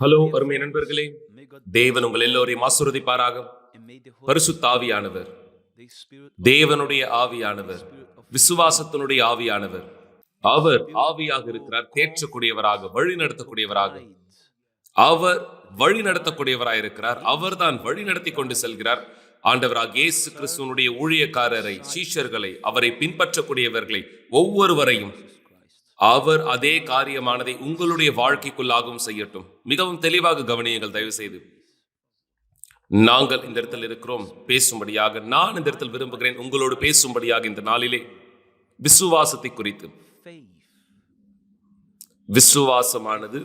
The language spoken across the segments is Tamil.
ஹலோ அருமை நண்பர்களே. தேவன் உங்கள் எல்லோரையும் ஆசுரதிப்பாராக பரிசுத்த ஆவியானவர். தேவனுடைய ஆவியானவர். விசுவாசத்தினுடைய ஆவியானவர். அவர் ஆவியாக இருக்கிறார் தேற்றக்கூடியவராக வழி நடத்தக்கூடியவராக. அவர் வழி நடத்தக்கூடியவராக இருக்கிறார். அவர் தான் வழி நடத்தி கொண்டு செல்கிறார். ஆண்டவராக இயேசு கிறிஸ்துவனுடைய ஊழியக்காரரை சீஷர்களை அவரை பின்பற்றக்கூடியவர்களை ஒவ்வொருவரையும் அவர் அதே காரியமானதை உங்களுடைய வாழ்க்கைக்குள்ளாகவும் செய்யட்டும். மிகவும் தெளிவாக கவனியுங்கள் தயவு செய்து நாங்கள் இந்த இடத்தில் இருக்கிறோம். பேசும்படியாக நான் இந்த இடத்தில் விரும்புகிறேன். உங்களோடு பேசும்படியாக இந்த நாளிலே விசுவாசத்தை குறித்து. விசுவாசமானது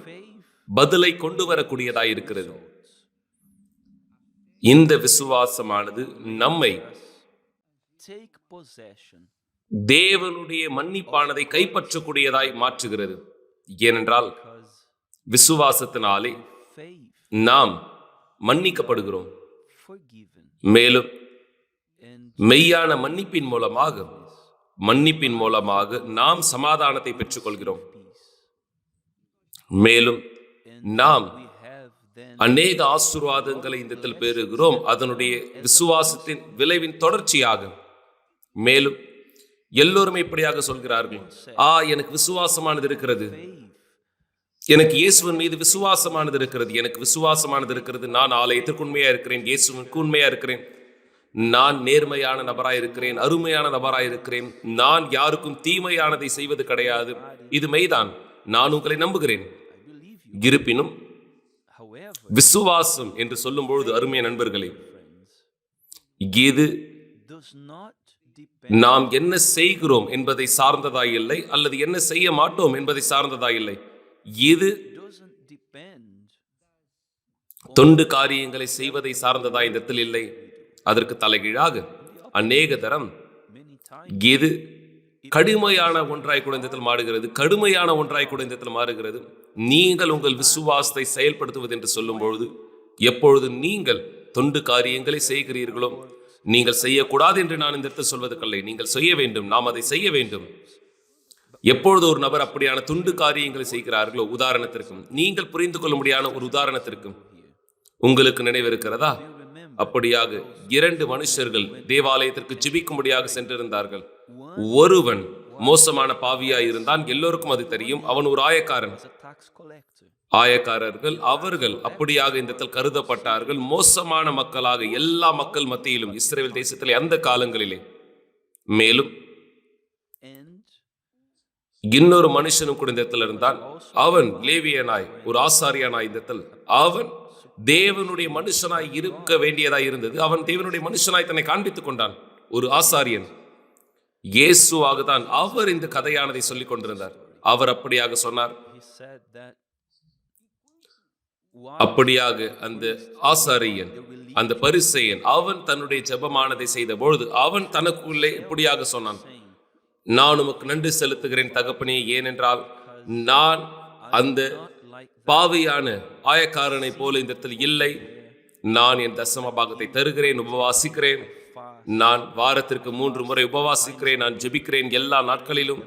பதிலை கொண்டு வரக்கூடியதாய் இருக்கிறது. இந்த விசுவாசமானது நம்மை தேவனுடைய மன்னிப்பானதை கைப்பற்றக்கூடியதாய் மாற்றுகிறது. ஏனென்றால் விசுவாசத்தினாலே நாம் மன்னிக்கப்படுகிறோம். மேலும் மெய்யான மன்னிப்பின் மூலமாக மன்னிப்பின் மூலமாக நாம் சமாதானத்தை பெற்றுக்கொள்கிறோம். மேலும் நாம் அநேக ஆசீர்வாதங்களை இந்த பெறுகிறோம். அதனுடைய விசுவாசத்தின் விளைவின் தொடர்ச்சியாக. மேலும் எல்லோருமே இப்படியாக சொல்கிறார்கள். ஆ எனக்கு விசுவாசமானது இருக்கிறது. எனக்கு இயேசுவின் மீது விசுவாசமானது இருக்கிறது. எனக்கு விசுவாசமானது இருக்கிறது. நான் ஆலயத்திற்கு உண்மையா இருக்கிறேன். இயேசுவிற்கு உண்மையா இருக்கிறேன். நான் நேர்மையான நபராய் இருக்கிறேன். அருமையான நபராய் இருக்கிறேன். நான் யாருக்கும் தீமையானதை செய்வது கிடையாது. இது மெய்தான். நான் உங்களை நம்புகிறேன். இருப்பினும் விசுவாசம் என்று சொல்லும் பொழுது அருமைய நண்பர்களே இது நாம் என்ன செய்கிறோம் என்பதை சார்ந்ததாய் இல்லை அல்லது என்ன செய்ய மாட்டோம் என்பதை சார்ந்ததாய் இல்லை. இது தொண்டு காரியங்களை செய்வதை சார்ந்ததாய் இந்த இடத்தில் இல்லை. அதற்கு தலைகீழாக அநேக தரம் இது கடுமையான ஒன்றாய் இடத்தில் மாறுகிறது கடுமையான ஒன்றாய் இடத்தில் மாறுகிறது. நீங்கள் உங்கள் விசுவாசத்தை செயல்படுத்துவது என்று சொல்லும் பொழுது எப்பொழுது நீங்கள் தொண்டு காரியங்களை செய்கிறீர்களோ நீங்கள் செய்யக்கூடாது என்று நான் இந்த இடத்தில் சொல்வதற்கில்லை. நீங்கள் செய்ய வேண்டும். நாம் அதை செய்ய வேண்டும். எப்பொழுது ஒரு நபர் அப்படியான துண்டு காரியங்களை செய்கிறார்களோ உதாரணத்திற்கும் நீங்கள் புரிந்து கொள்ள முடியான ஒரு உதாரணத்திற்கும் உங்களுக்கு நினைவிருக்கிறதா அப்படியாக இரண்டு மனுஷர்கள் தேவாலயத்திற்கு ஜிபிக்கும்படியாக சென்றிருந்தார்கள். ஒருவன் மோசமான பாவியாய் இருந்தான். எல்லோருக்கும் அது தெரியும். அவன் ஒரு ஆயக்காரன். ஆயக்காரர்கள் அவர்கள் அப்படியாக இந்த இடத்தில் கருதப்பட்டார்கள். மோசமான மக்களாக எல்லா மக்கள் மத்தியிலும் இஸ்ரேல் தேசத்திலே அந்த காலங்களிலே. மேலும் இன்னொரு மனுஷனும் கூட இந்த இடத்துல இருந்தான். அவன் லேவியனாய் ஒரு ஆசாரியனாய் இந்த இடத்துல. அவன் தேவனுடைய மனுஷனாய் இருக்க வேண்டியதாய் இருந்தது. அவன் தேவனுடைய மனுஷனாய் தன்னை காண்பித்துக் கொண்டான். ஒரு ஆசாரியன். இயேசுவாக தான் அவர் இந்த கதையானதை சொல்லிக் கொண்டிருந்தார். அவர் அப்படியாக சொன்னார். அப்படியாக அந்த ஆசாரியன் அந்த பரிசெயன் அவன் தன்னுடைய ஜெபமானதை செய்த பொழுது அவன் தனக்குள்ளே இப்படியாக சொன்னான். நான் உமக்கு நன்றி செலுத்துகிறேன் தகப்பனே ஏனென்றால் நான் அந்த பாவியான ஆயக்காரனை போல இந்த இடத்தில் இல்லை. நான் என் தசம பாகத்தை தருகிறேன் உபவாசிக்கிறேன். நான் வாரத்திற்கு மூன்று முறை உபவாசிக்கிறேன் நான் ஜெபிக்கிறேன் எல்லா நாட்களிலும்.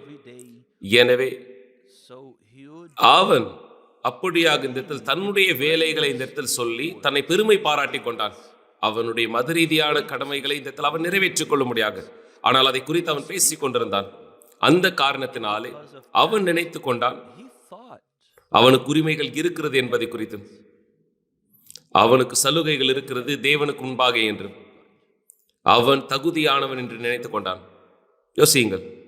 எனவே அவன் அப்படியாக இந்த இடத்தில் தன்னுடைய வேலைகளை இந்த இடத்தில் சொல்லி தன்னை பெருமை பாராட்டி கொண்டான். அவனுடைய மத ரீதியான கடமைகளை இந்த இடத்தில் அவன் நிறைவேற்றிக் கொள்ள முடியாது ஆனால் அதை குறித்து அவன் பேசிக் கொண்டிருந்தான். அந்த காரணத்தினாலே அவன் நினைத்து கொண்டான் அவனுக்கு உரிமைகள் இருக்கிறது என்பதை குறித்து. அவனுக்கு சலுகைகள் இருக்கிறது தேவனுக்கு முன்பாக என்று. அவன் தகுதியானவன் என்று நினைத்துக் கொண்டான். யோசியுங்கள்.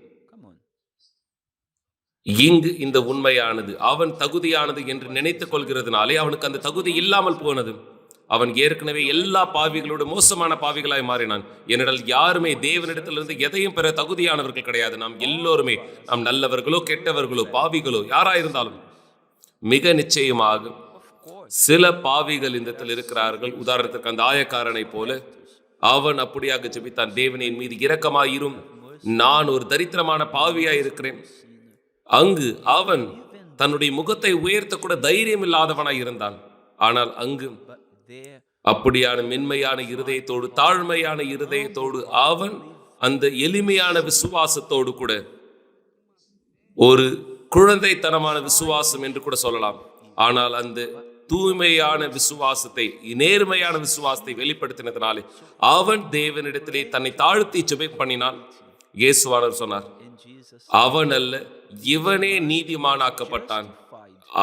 இங்கு இந்த உண்மையானது. அவன் தகுதியானது என்று நினைத்துக் கொள்கிறதுனாலே அவனுக்கு அந்த தகுதி இல்லாமல் போனது. அவன் ஏற்கனவே எல்லா பாவிகளோடு மோசமான பாவிகளாய் மாறினான். ஏனென்றால் யாருமே தேவனிடத்திலிருந்து எதையும் பெற தகுதியானவர்கள் கிடையாது. நாம் எல்லோருமே நாம் நல்லவர்களோ கெட்டவர்களோ பாவிகளோ யாராயிருந்தாலும் மிக நிச்சயமாக சில பாவிகள் இந்தத்தில் இருக்கிறார்கள். உதாரணத்துக்கு அந்த ஆயக்காரனை போல அவன் அப்படியாக ஜெபித்தான். தேவனின் மீது இரக்கமாயிரும். நான் ஒரு தரித்திரமான பாவியாய் இருக்கிறேன் அங்கு அவன் தன்னுடைய முகத்தை உயர்த்த கூட தைரியம் இல்லாதவனாய் இருந்தான். ஆனால் அங்கு அப்படியான மென்மையான இருதயத்தோடு தாழ்மையான இருதயத்தோடு அவன் அந்த எளிமையான விசுவாசத்தோடு கூட ஒரு குழந்தைத்தனமான விசுவாசம் என்று கூட சொல்லலாம். ஆனால் அந்த தூய்மையான விசுவாசத்தை நேர்மையான விசுவாசத்தை வெளிப்படுத்தினதுனாலே அவன் தேவனிடத்திலே தன்னை தாழ்த்தி ஜெபம் பண்ணினான். இயேசுவானவர் சொன்னார் அவன் அல்ல இவனே நீதிமானாக்கப்பட்டான்.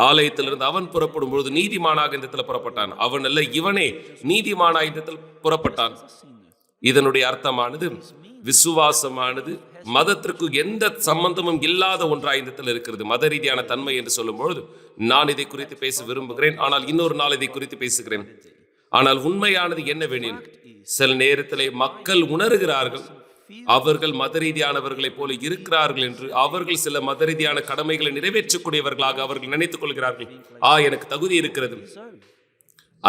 ஆலயத்திலிருந்து அவன் புறப்படும் பொழுது நீதிமானாக இந்த இடத்துல புறப்பட்டான். அவன் அல்ல இவனே நீதிமானாக இந்த புறப்பட்டான். இதனுடைய அர்த்தமானது விசுவாசமானது மதத்திற்கு எந்த சம்பந்தமும் இல்லாத ஒன்றாக இந்த இருக்கிறது. மத ரீதியான தன்மை என்று சொல்லும்பொழுது நான் இதை குறித்து பேச விரும்புகிறேன். ஆனால் இன்னொரு நாள் இதை குறித்து பேசுகிறேன். ஆனால் உண்மையானது என்னவெனில் சில நேரத்திலே மக்கள் உணர்கிறார்கள் அவர்கள் மத ரீதியானவர்களைப் போல இருக்கிறார்கள் என்று அவர்கள் சில மத ரீதியான கடமைகளை நிறைவேற்றக்கூடியவர்களாக அவர்கள் நினைத்துக் கொள்கிறார்கள். ஆ எனக்கு தகுதி இருக்கிறது.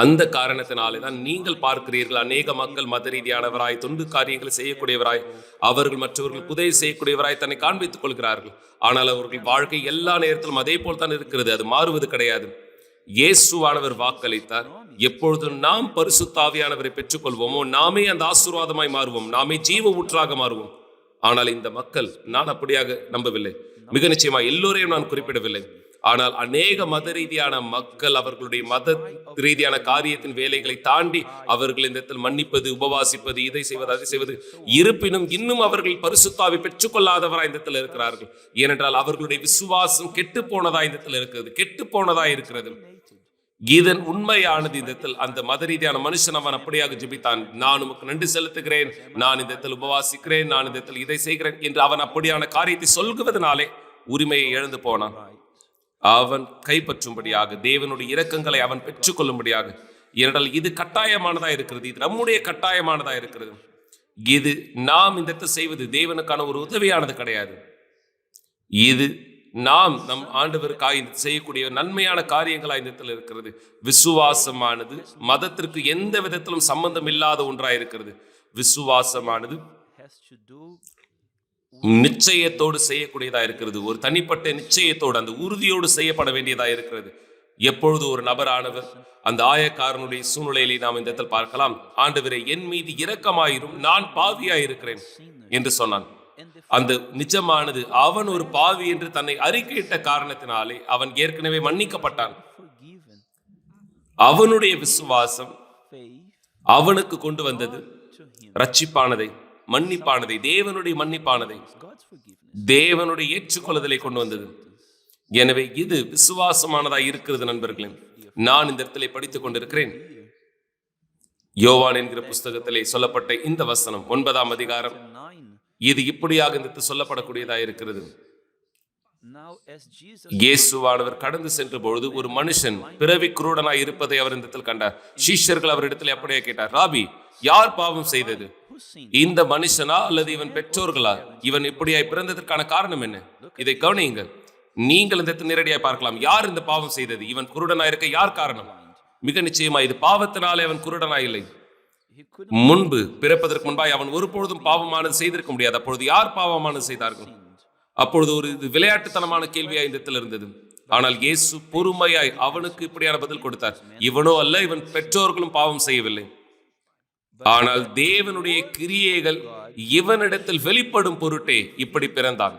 அந்த காரணத்தினாலே தான் நீங்கள் பார்க்கிறீர்கள் அநேக மக்கள் மத ரீதியானவராய் தொண்டு காரியங்களை செய்யக்கூடியவராய் அவர்கள் மற்றவர்கள் புதை செய்யக்கூடியவராய் தன்னை காண்பித்துக் கொள்கிறார்கள். ஆனால் அவர்கள் வாழ்க்கை எல்லா நேரத்திலும் அதே போல் தான் இருக்கிறது அது மாறுவது கிடையாது. இயேசுவானவர் வாக்களித்தார். எப்பொழுதும் நாம் பரிசுத்தாவியானவரை பெற்றுக்கொள்வோமோ நாமே அந்த ஆசீர்வாதமாய் மாறுவோம் நாமே ஜீவ ஊற்றாக மாறுவோம். ஆனால் இந்த மக்கள் நான் அப்படியாக நம்பவில்லை. மிக நிச்சயமா எல்லோரையும் நான் குறிப்பிடவில்லை. ஆனால் அநேக மத ரீதியான மக்கள் அவர்களுடைய மத ரீதியான காரியத்தின் வேலைகளை தாண்டி அவர்கள் இந்த இடத்தில் மன்னிப்பது உபவாசிப்பது இதை செய்வது அதை செய்வது இருப்பினும் இன்னும் அவர்கள் பரிசுத்தாவை பெற்றுக்கொள்ளாதவராய் இந்த இடத்துல இருக்கிறார்கள். ஏனென்றால் அவர்களுடைய விசுவாசம் கெட்டு போனதா இந்த இடத்துல இருக்கிறது கெட்டு போனதா இருக்கிறது. இதன் உண்மையானது இந்த இடத்தில். அந்த மத ரீதியான மனுஷன் அவன் அப்படியாக ஜெபித்தான். நான் உமக்கு நன்றி செலுத்துகிறேன். நான் இந்த இடத்தில் உபவாசிக்கிறேன். நான் இந்த இடத்தில் இதை செய்கிறேன் என்று அவன் அப்படியான காரியத்தை சொல்குவதனாலே உரிமையை இழந்து போனான். அவன் கைப்பற்றும்படியாக தேவனுடைய இரக்கங்களை அவன் பெற்றுக்கொள்ளும்படியாக ஏனென்றால் இது கட்டாயமானதா இருக்கிறது. இது நம்முடைய கட்டாயமானதா இருக்கிறது. இது நாம் இந்த செய்வது தேவனுக்கான ஒரு உதவியானது கிடையாது. இது நாம் நம் ஆண்டவருக்காக செய்யக்கூடிய நன்மையான காரியங்களா இந்த இடத்துல இருக்கிறது. விசுவாசமானது மதத்திற்கு எந்த விதத்திலும் சம்பந்தம் இல்லாத ஒன்றாக இருக்கிறது. விசுவாசமானது நிச்சயத்தோடு செய்யக்கூடியதா இருக்கிறது. ஒரு தனிப்பட்ட நிச்சயத்தோடு அந்த உறுதியோடு செய்யப்பட வேண்டியதா இருக்கிறது. எப்பொழுது ஒரு நபரானவர் அந்த ஆயக்காரனுடைய சூழ்நிலையிலே நாம் இந்த இடத்தில் பார்க்கலாம். ஆண்டவரே என் மீது இரக்கமாயிரும் நான் பாவியாயிருக்கிறேன் என்று சொன்னான். அந்த நிஜமானது அவன் ஒரு பாவி என்று தன்னை அறிக்கையிட்ட காரணத்தினாலே அவன் ஏற்கனவே மன்னிக்கப்பட்டான். அவனுடைய விசுவாசம் அவனுக்கு கொண்டு வந்தது ரட்சிப்பானதை மன்னிப்பானதை தேவனுடைய மன்னிப்பானதை தேவனுடைய ஏற்றுக்கொள்ளுதலை கொண்டு வந்தது. எனவே இது விசுவாசமானதா இருக்கிறது நண்பர்களே. நான் இந்த இடத்திலே படித்துக் கொண்டிருக்கிறேன். யோவான் என்கிற புஸ்தகத்திலே சொல்லப்பட்ட இந்த வசனம் ஒன்பதாம் அதிகாரம். இது இப்படியாக இந்த இடத்தில் சொல்லப்படக்கூடியதா இருக்கிறது. இயேசுவானவர் கடந்து சென்ற பொழுது ஒரு மனுஷன் பிறவி குருடனாய் இருப்பதை அவர் இடத்தில் கண்டார். சீஷர்கள் அவரிடத்தில் அப்படியே கேட்டார் ராபி யார் பாவம் செய்தது? இந்த மனுஷனா அல்லது இவன் பெற்றோர்களா? இவன் இப்படியாய் பிறந்ததற்கான காரணம் என்ன? இதை கவனியுங்கள். நீங்கள் இந்த நேரடியாய் பார்க்கலாம். யார் இந்த பாவம் செய்தது? இவன் குருடனாய் இருக்க யார் காரணம்? மிக நிச்சயமா இது பாவத்தினாலே அவன் குருடனாய் இல்லை. முன்பு பிறப்பதற்கு முன்பாய் அவன் ஒருபொழுதும் பாவமானது செய்திருக்க முடியாது. அப்பொழுது யார் பாவமானது செய்தார்கள்? அப்பொழுது ஒரு இது விளையாட்டுத்தனமான கேள்வியாய் இந்த இடத்தில் இருந்தது. ஆனால் இயேசு பொறுமையாய் அவனுக்கு இப்படியான பதில் கொடுத்தார். இவனோ அல்ல இவன் பெற்றோர்களும் பாவம் செய்யவில்லை. ஆனால் தேவனுடைய கிரியைகள் இவனிடத்தில் வெளிப்படும் பொருட்டே இப்படி பிறந்தான்.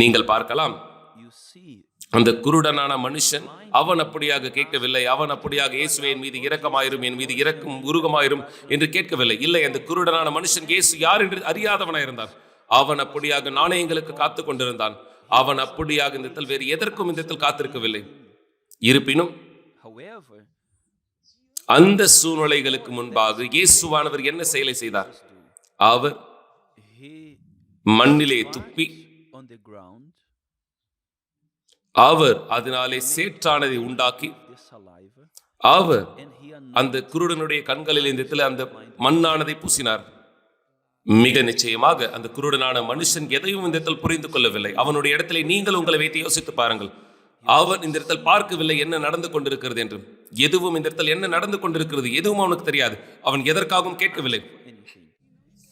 நீங்கள் பார்க்கலாம். அந்த குருடனான மனுஷன் அவன் அப்படியாக கேட்கவில்லை. அவன் அப்படியாக இயேசுவே என் மீது இரக்கமாயிரும் என் மீது இரக்கம் உருகமாயிரும் என்று கேட்கவில்லை. இல்லை அந்த குருடனான மனுஷன் இயேசு யார் என்று அறியாதவனாயிருந்தான் அவன் அப்படியாக நாணயங்களுக்கு காத்து கொண்டிருந்தான். அவன் அப்படியாக இந்த இடத்தில் வேறு எதற்கும் இந்த இடத்தில் காத்திருக்கவில்லை. இருப்பினும் அந்த சூழ்நிலைகளுக்கு முன்பாக இயேசுவானவர் என்ன செயலை செய்தார்? அவர் மண்ணிலே துப்பி அவர் அதனாலே சேற்றானதை உண்டாக்கி அவர் அந்த குருடனுடைய கண்களில் இந்த இடத்துல அந்த மண்ணானதை பூசினார். மிக நிச்சயமாக அந்த குருடனான மனுஷன் எதையும் இந்த இடத்தில் புரிந்து கொள்ளவில்லை. அவனுடைய இடத்துல நீங்கள் உங்களை வைத்து யோசித்து பாருங்கள். அவன் இந்த இடத்தில் பார்க்கவில்லை என்ன நடந்து கொண்டிருக்கிறது என்று. எதுவும் இந்த இடத்தில் என்ன நடந்து கொண்டிருக்கிறது எதுவும் அவனுக்கு தெரியாது. அவன் எதற்காகவும் கேட்கவில்லை.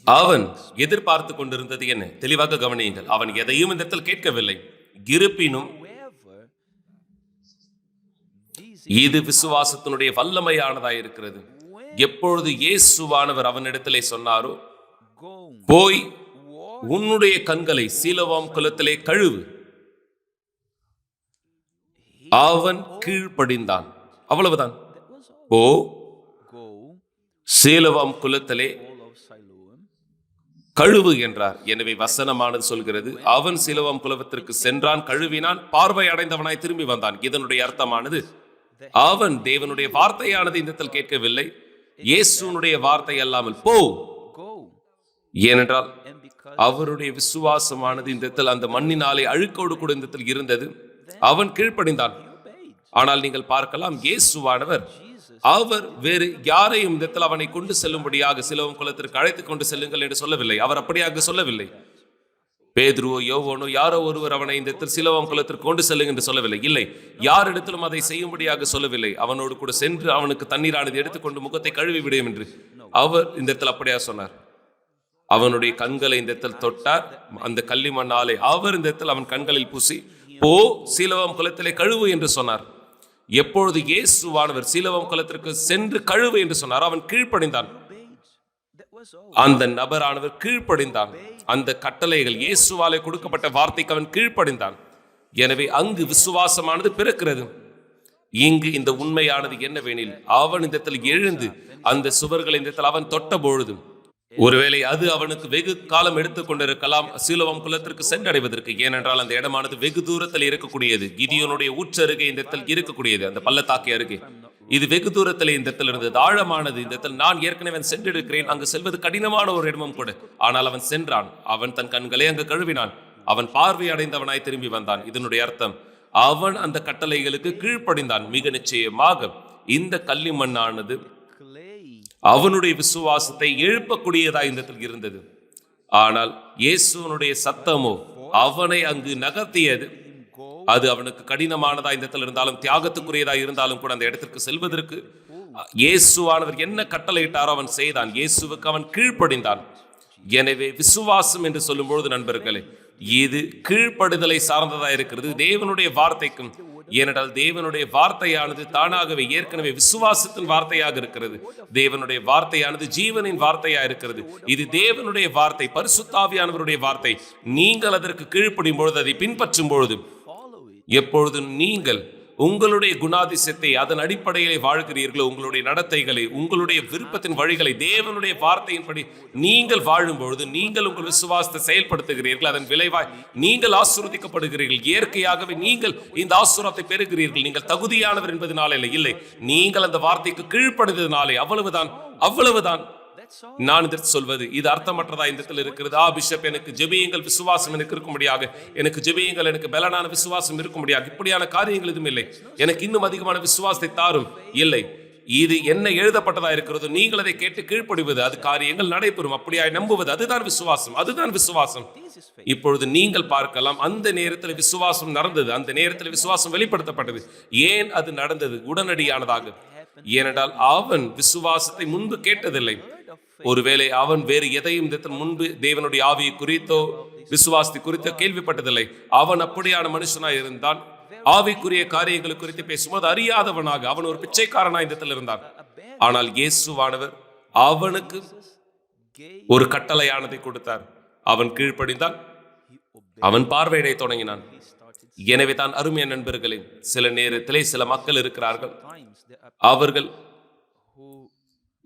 அவன் எதிர்பார்த்து கொண்டிருந்தது என்ன? தெளிவாக கவனியுங்கள். அவன் எதையும் இந்த இடத்தில் கேட்கவில்லை. இருப்பினும் இது விசுவாசத்தினுடைய வல்லமையானதாய் இருக்கிறது. எப்பொழுது இயேசுவானவர் அவனிடத்திலே சொன்னாரோ போய் உன்னுடைய கண்களை சீலவாம் குலத்திலே கழுவு. அவன் கீழ்ப்படிந்தான். அவ்வளவுதான். ஓ சீலவாம் குலத்திலே கழுவு என்றார். எனவே வசனமானது சொல்கிறது அவன் சிலவம் குலவத்திற்கு சென்றான் கழுவினான் பார்வை அடைந்தவனாய் திரும்பி வந்தான். இதனுடைய அர்த்தமானது அவன் தேவனுடைய வார்த்தையானது இந்த இடத்தில் கேட்கவில்லை. இயேசுனுடைய வார்த்தை அல்லாமல். போ. ஏனென்றால் அவருடைய விசுவாசமானது இந்த இடத்தில் அந்த மண்ணினாலே அழுக்கோடு கூட இந்த இடத்தில் இருந்தது. அவன் கீழ்ப்படிந்தான். ஆனால் நீங்கள் பார்க்கலாம் இயேசுவானவர் அவர் வேறு யாரையும் இந்த இடத்தில் அவனை கொண்டு செல்லும்படியாக சிலவம் குலத்திற்கு அழைத்துக் கொண்டு செல்லுங்கள் என்று சொல்லவில்லை. அவர் அப்படியாக சொல்லவில்லை. பேதுருவோ யோவோனோ யாரோ ஒருவர் அவனை இந்த இடத்தில் சிலவம் குலத்திற்கு கொண்டு செல்லுங்க என்று சொல்லவில்லை. இல்லை யாரிடத்திலும் அதை செய்யும்படியாக சொல்லவில்லை. அவனோடு கூட சென்று அவனுக்கு தண்ணீரானது எடுத்துக்கொண்டு முகத்தை கழுவி விடும் என்று அவர் இந்த இடத்தில் அப்படியா சொன்னார். அவனுடைய கண்களை இந்த இடத்தில் தொட்டார். அந்த கள்ளிமண்ணாலே அவர் இந்த இடத்தில் அவன் கண்களில் பூசி போ சீலவம் குலத்திலே கழுவு என்று சொன்னார். எப்பொழுது இயேசுவானவர் சீலவம் குலத்திற்கு சென்று கழுவு என்று சொன்னார் அவன் கீழ்ப்பணிந்தான் அந்த நபரானவர் கீழ்ப்படிந்தான். அந்த கட்டளைகள் இயேசுவாலே கொடுக்கப்பட்ட வார்த்தைக்கு அவன் கீழ்ப்படிந்தான். எனவே அங்கு விசுவாசமானது பிறக்கிறது. இங்கு இந்த உண்மையானது என்னவெனில் அவன் இந்த இடத்தில் எழுந்து அந்த சுவர்களை இந்த இடத்தில் அவன் தொட்ட பொழுது ஒருவேளை அது அவனுக்கு வெகு காலம் எடுத்துக் கொண்டிருக்கலாம் சீலவம் குலத்திற்கு சென்றடைவதற்கு. ஏனென்றால் அந்த இடமானது வெகு தூரத்தில் இருக்கக்கூடியது. கிதியோனுடைய ஊற்றருகே இந்த இடத்தில் இருக்கக்கூடியது அந்த பள்ளத்தாக்கி அருகே. இது வெகு தூரத்தில் இந்த இடத்துல இருந்தது. ஆழமானது இந்த இடத்தில். நான் ஏற்கனவே சென்றிருக்கிறேன். அங்கு செல்வது கடினமான ஒரு இடமும் கூட. ஆனால் அவன் சென்றான். அவன் தன் கண்களை அங்கு கழுவினான். அவன் பார்வை அடைந்தவனாய் திரும்பி வந்தான். இதனுடைய அர்த்தம் அவன் அந்த கட்டளைகளுக்கு கீழ்ப்படிந்தான். மிக நிச்சயமாக இந்த கள்ளிமண்ணானது அவனுடைய விசுவாசத்தை எழுப்பக்கூடியதா இந்த இடத்தில் இருந்தது. ஆனால் இயேசுவனுடைய சத்தமோ அவனை அங்கு நகர்த்தியது அது அவனுக்கு கடினமானதா இந்த இடத்துல இருந்தாலும் தியாகத்துக்குரியதா இருந்தாலும் கூட அந்த இடத்திற்கு செல்வதற்கு இயேசுவானவர் என்ன கட்டளையிட்டாரோ அவன் செய்தான். இயேசுவுக்கு அவன் கீழ்ப்படிந்தான். எனவே விசுவாசம் என்று சொல்லும்பொழுது நண்பர்களே இது கீழ்ப்படுதலை சார்ந்ததா இருக்கிறது. தேவனுடைய வார்த்தைக்கும் ஏனென்றால் தேவனுடைய வார்த்தையானது தானாகவே ஏற்கனவே விசுவாசத்தின் வார்த்தையாக இருக்கிறது. தேவனுடைய வார்த்தையானது ஜீவனின் வார்த்தையா இருக்கிறது. இது தேவனுடைய வார்த்தை பரிசுத்தாவியானவருடைய வார்த்தை. நீங்கள் அதற்கு கீழ்ப்படும் பொழுது அதை பின்பற்றும் பொழுது எப்பொழுதும் நீங்கள் உங்களுடைய குணாதிசயத்தை அதன் அடிப்படையிலே வாழ்கிறீர்களோ உங்களுடைய நடத்தைகளை உங்களுடைய விருப்பத்தின் வழிகளை தேவனுடைய வார்த்தையின்படி நீங்கள் வாழும்பொழுது நீங்கள் உங்கள் விசுவாசத்தை செயல்படுத்துகிறீர்கள் அதன் விளைவாய் நீங்கள் ஆசீர்வதிக்கப்படுகிறீர்கள். இயற்கையாகவே நீங்கள் இந்த ஆசீர்வாதத்தை பெறுகிறீர்கள். நீங்கள் தகுதியானவர் என்பதனால இல்லை. இல்லை நீங்கள் அந்த வார்த்தைக்கு கீழ்ப்படுவதனாலே அவ்வளவுதான் அவ்வளவுதான். நான் இதற்கு சொல்வது இது அர்த்தமற்றதா? இந்த இடத்துல இருக்கிறது? ஆ பிஷப் எனக்கு ஜெபியுங்கள் விசுவாசம் எனக்கு இருக்கும்படியாக. எனக்கு ஜெபியுங்கள் எனக்கு பலனான விசுவாசம் இருக்கும்படியாக. இப்படியான காரியங்கள் எதுவும் இல்லை. எனக்கு இன்னும் அதிகமான விசுவாசத்தை தாரும். இல்லை. இது என்ன எழுதப்பட்டதா இருக்கிறது நீங்கள் அதை கேட்டு கீழ்ப்படிவது அது காரியங்கள் நடைபெறும். அப்படியாய் நம்புவது அதுதான் விசுவாசம் அதுதான் விசுவாசம். இப்பொழுது நீங்கள் பார்க்கலாம் அந்த நேரத்தில் விசுவாசம் நடந்தது அந்த நேரத்தில் விசுவாசம் வெளிப்படுத்தப்பட்டது. ஏன் அது நடந்தது? உடனடியானதாக. ஏனென்றால் அவன் விசுவாசத்தை முன்பு கேட்டதில்லை. ஒருவேளை அவன் வேறு எதையும் இந்த முன்பு தேவனுடைய ஆவியை குறித்தோ விசுவாசத்தை குறித்தோ கேள்விப்பட்டதில்லை. அவன் அப்படியான மனுஷனாய் இருந்தான். ஆவிக்குரிய காரியங்களை குறித்து பேசும்போது அறியாதவனாக அவன் ஒரு பிச்சைக்காரனாய் இந்த இருந்தான். ஆனால் இயேசுவானவர் அவனுக்கு ஒரு கட்டளையானதை கொடுத்தார். அவன் கீழ்ப்படிந்தான். அவன் பார்வையிடை தொடங்கினான். எனவே தான் அருமைய நண்பர்களே சில நேரத்திலே சில மக்கள் இருக்கிறார்கள். அவர்கள்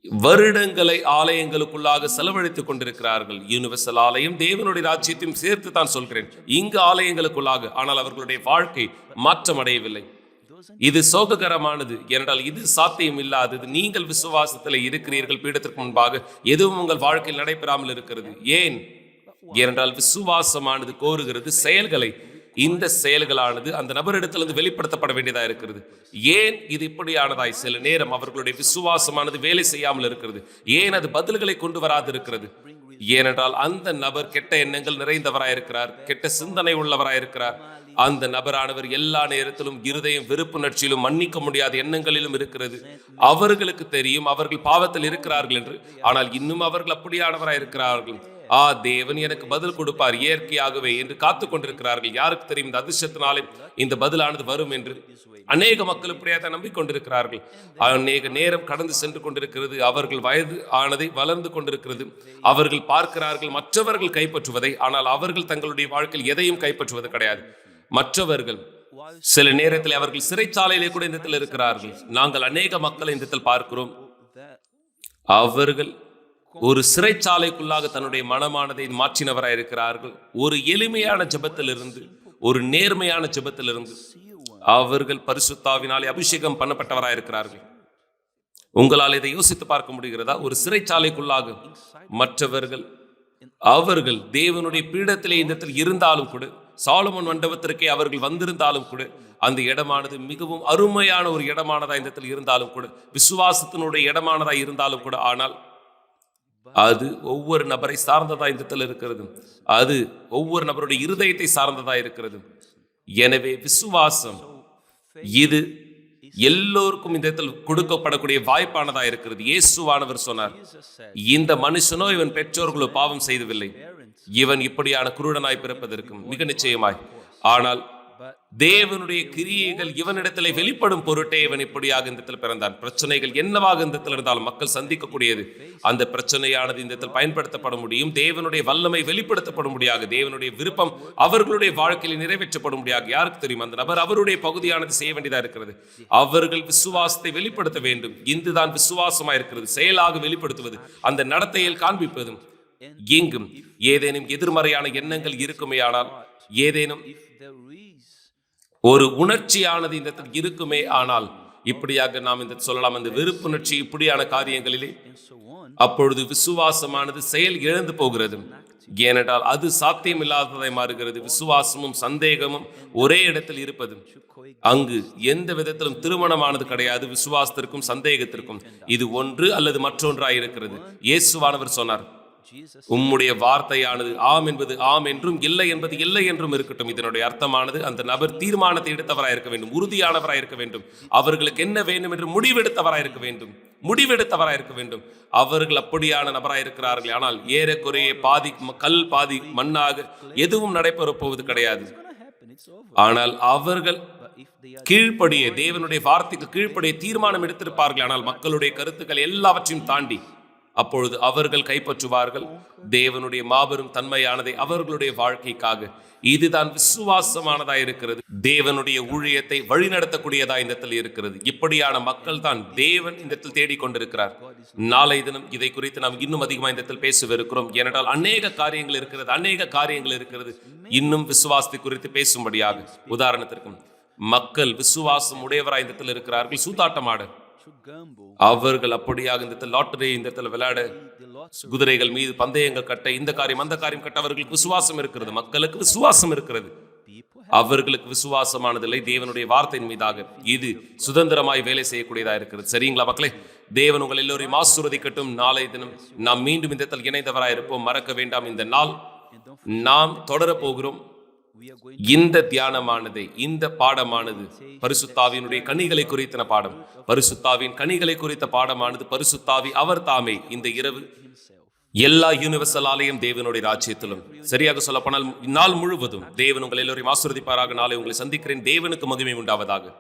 வருடங்களை ஆலயங்களுக்குள்ளாக செலவழித்துக் கொண்டிருக்கிறார்கள். யூனிவர்சல் ஆலயம் தேவனுடைய ராஜ்யத்தையும் சேர்த்து தான் சொல்கிறேன். இங்கு ஆலயங்களுக்குள்ளாக ஆனால் அவர்களுடைய வாழ்க்கை மாற்றம் அடையவில்லை இது சோககரமானது. ஏனென்றால் இது சாத்தியம் இல்லாதது. நீங்கள் விசுவாசத்தில் இருக்கிறீர்கள் பீடத்திற்கு முன்பாக. எதுவும் உங்கள் வாழ்க்கையில் நடைபெறாமல் இருக்கிறது. ஏன்? ஏனென்றால் விசுவாசமானது கோருகிறது செயல்களை. இந்த செயல்களானது அந்த நபரிடத்திலிருந்து வெளிப்படுத்தப்பட வேண்டியதா இருக்கிறது. ஏன் இது இப்படியானதாய்? சில நேரம் அவர்களுடைய விசுவாசமானது வேலை செய்யாமல் இருக்கிறது. ஏன் அது பதில்களை கொண்டு வராது இருக்கிறது ஏனென்றால் அந்த நபர் கெட்ட எண்ணங்கள் நிறைந்தவராயிருக்கிறார் கெட்ட சிந்தனை உள்ளவராயிருக்கிறார். அந்த நபரானவர் எல்லா நேரத்திலும் இருதயம் வெறுப்பு நட்சியிலும் மன்னிக்க முடியாத எண்ணங்களிலும் இருக்கிறது. அவர்களுக்கு தெரியும் அவர்கள் பாவத்தில் இருக்கிறார்கள் என்று. ஆனால் இன்னும் அவர்கள் அப்படியானவராய் இருக்கிறார்கள் ஆ தேவன் எனக்கு பதில் கொடுப்பார் இயற்கையாகவே என்று காத்து கொண்டிருக்கிறார்கள் யாருக்கு தெரியும் இந்த அதிர்ஷ்டத்தினாலே இந்த பதிலானது வரும் என்று? அநேக மக்கள் இப்படியாக நம்பிக்கொண்டிருக்கிறார்கள். அநேக நேரம் கடந்து சென்று கொண்டிருக்கிறது. அவர்கள் வயது ஆனதை வளர்ந்து கொண்டிருக்கிறது. அவர்கள் பார்க்கிறார்கள் மற்றவர்கள் கைப்பற்றுவதை. ஆனால் அவர்கள் தங்களுடைய வாழ்க்கையில் எதையும் கைப்பற்றுவது கிடையாது. மற்றவர்கள் சில நேரத்தில் அவர்கள் சிறைச்சாலையிலே கூட இந்த இடத்தில் இருக்கிறார்கள். நாங்கள் அநேக மக்களை இந்த இடத்தில் பார்க்கிறோம். அவர்கள் ஒரு சிறைச்சாலைக்குள்ளாக தன்னுடைய மனமானதை மாற்றினவராய் இருக்கிறார்கள். ஒரு எளிமையான ஜபத்திலிருந்து ஒரு நேர்மையான ஜபத்திலிருந்து அவர்கள் பரிசுத்தாவினாலே அபிஷேகம் பண்ணப்பட்டவராக இருக்கிறார்கள். உங்களால் இதை யோசித்து பார்க்க முடிகிறதா? ஒரு சிறைச்சாலைக்குள்ளாக மற்றவர்கள் அவர்கள் தேவனுடைய பீடத்திலே இந்த இடத்தில் இருந்தாலும் கூட சாலமன் மண்டபத்திற்கே அவர்கள் வந்திருந்தாலும் கூட அந்த இடமானது மிகவும் அருமையான ஒரு இடமானதா இந்த இடத்தில் இருந்தாலும் கூட விசுவாசத்தினுடைய இடமானதா இருந்தாலும் கூட ஆனால் அது ஒவ்வொரு நபரை சார்ந்ததா இந்த இருக்கிறது. அது ஒவ்வொரு நபருடைய இருதயத்தை சார்ந்ததா இருக்கிறது. எனவே விசுவாசம் இது எல்லோருக்கும் இந்த இடத்தில் கொடுக்கப்படக்கூடிய வாய்ப்பானதா இருக்கிறது. இயேசுவானவர் சொன்னார் இந்த மனுஷனோ இவன் பெற்றோர்களோ பாவம் செய்தவில்லை. இவன் இப்படியான குருடனாய் பிறப்பதற்கும் மிக நிச்சயமாய். ஆனால் தேவனுடைய கிரியைகள் இவனிடத்தில் வெளிப்படும் பொருட்டே இவன் இப்படியாக இந்த இடத்தில் பிறந்தான். பிரச்சனைகள் என்னவாக இந்த இடத்தில் இருந்தாலும் மக்கள் சந்திக்கக்கூடியது. அந்த பிரச்சனையானது இந்த இடத்தில் பயன்படுத்தப்பட முடியும். தேவனுடைய வல்லமை வெளிப்படுத்தப்பட முடியாது. தேவனுடைய விருப்பம் அவர்களுடைய வாழ்க்கையில் நிறைவேற்றப்பட முடியாது. யாருக்கு தெரியும்? அந்த நபர் அவருடைய பகுதியானது செய்ய வேண்டியதாக இருக்கிறது. அவர்கள் விசுவாசத்தை வெளிப்படுத்த வேண்டும். இந்துதான் விசுவாசமாக இருக்கிறது. செயலாக வெளிப்படுத்துவது. அந்த நடத்தையில் காண்பிப்பதும் எங்கும் ஏதேனும் எதிர்மறையான எண்ணங்கள் இருக்குமேயானால் ஏதேனும் ஒரு உணர்ச்சியானது இந்த இடத்தில் இருக்குமே ஆனால் இப்படியாக நாம் இந்த சொல்லலாம் அந்த வெறுப்புணர்ச்சி இப்படியான காரியங்களிலே அப்பொழுது விசுவாசமானது செயல் இழந்து போகிறது. ஏனென்றால் அது சாத்தியமில்லாததை மாறுகிறது. விசுவாசமும் சந்தேகமும் ஒரே இடத்தில் இருப்பது. அங்கு எந்த விதத்திலும் திருமணமானது கிடையாது. விசுவாசத்திற்கும் சந்தேகத்திற்கும். இது ஒன்று அல்லது மற்றொன்றாய் இருக்கிறது. இயேசுவானவர் சொன்னார் உம்முடைய வார்த்தையானது ஆம் என்பது ஆம் என்றும் இல்லை என்பது இல்லை என்றும் இருக்கட்டும். இதனுடைய அர்த்தமானது அந்த நபர் தீர்மானத்தை எடுத்தவராயிருக்க வேண்டும் உறுதியானவராய் இருக்க வேண்டும். அவர்களுக்கு என்ன வேண்டும் என்று முடிவெடுத்தவராயிருக்க வேண்டும் முடிவெடுத்தவராயிருக்க வேண்டும். அவர்கள் அப்படியான நபராய் இருக்கிறார்கள் ஆனால் ஏறக்குறைய பாதி கல் பாதி மண்ணாக எதுவும் நடைபெறப் போவது கிடையாது. ஆனால் அவர்கள் கீழ்ப்படியே கீழ்ப்படிய தேவனுடைய வார்த்தைக்கு கீழ்ப்படிய தீர்மானம் எடுத்திருப்பார்கள் ஆனால் மக்களுடைய கருத்துக்கள் எல்லாவற்றையும் தாண்டி அப்பொழுது அவர்கள் கைப்பற்றுவார்கள். தேவனுடைய மாபெரும் தன்மையானதை அவர்களுடைய வாழ்க்கைக்காக. இதுதான் விசுவாசமானதா இருக்கிறது. தேவனுடைய ஊழியத்தை வழிநடத்தக்கூடியதா இந்த இடத்தில் இருக்கிறது. இப்படியான மக்கள் தான் தேவன் இந்த இடத்தில் தேடிக்கொண்டிருக்கிறார். நாளை தினம் இதை குறித்து நாம் இன்னும் அதிகமாக இந்த இடத்தில் பேசவிருக்கிறோம். ஏனென்றால் அநேக காரியங்கள் இருக்கிறது அநேக காரியங்கள் இருக்கிறது. இன்னும் விசுவாசத்தை குறித்து பேசும்படியாக. உதாரணத்திற்கும் மக்கள் விசுவாசம் உடையவராய் இந்த இடத்தில் இருக்கிறார்கள். சூதாட்டமாட. அவர்கள் அப்படியாக இந்த இடத்தில் லாட்டரி இந்த இடத்துல விளையாட. குதிரைகள் மீது பந்தயங்கள் கட்ட இந்த காரியம் அந்த காரியம் கட்ட அவர்களுக்கு விசுவாசம் இருக்கிறது. மக்களுக்கு விசுவாசம் இருக்கிறது. அவர்களுக்கு விசுவாசமானதில்லை. தேவனுடைய வார்த்தையின் மீதாக இது சுதந்திரமாய் வேலை செய்யக்கூடியதா இருக்கிறது. சரிங்களா மக்களே? தேவன் உங்கள் எல்லோரையும் ஆசீர்வதிக்கட்டும். நாளை தினம் நாம் மீண்டும் இந்த இடத்தில் இணைந்தவராய் இருப்போம். மறக்க வேண்டாம். இந்த நாள் நாம் தொடரப் போகிறோம். இந்த தியானமானது இந்த பாடமானது பரிசுத்தாவினுடைய கனிகளை குறித்தன பாடம். பரிசுத்தாவின் கனிகளை குறித்த பாடமானது பரிசுத்தாவி அவர் தாமே இந்த இரவு எல்லா யூனிவர்சல் ஆலயம் தேவனுடைய ராஜ்யத்திலும். சரியாக சொல்லப்போனால் நாள் முழுவதும் தேவன் உங்கள் எல்லோரையும் ஆசிர்வதிப்பாராக. நாளை உங்களை சந்திக்கிறேன். தேவனுக்கு மகிமை உண்டாவதாக.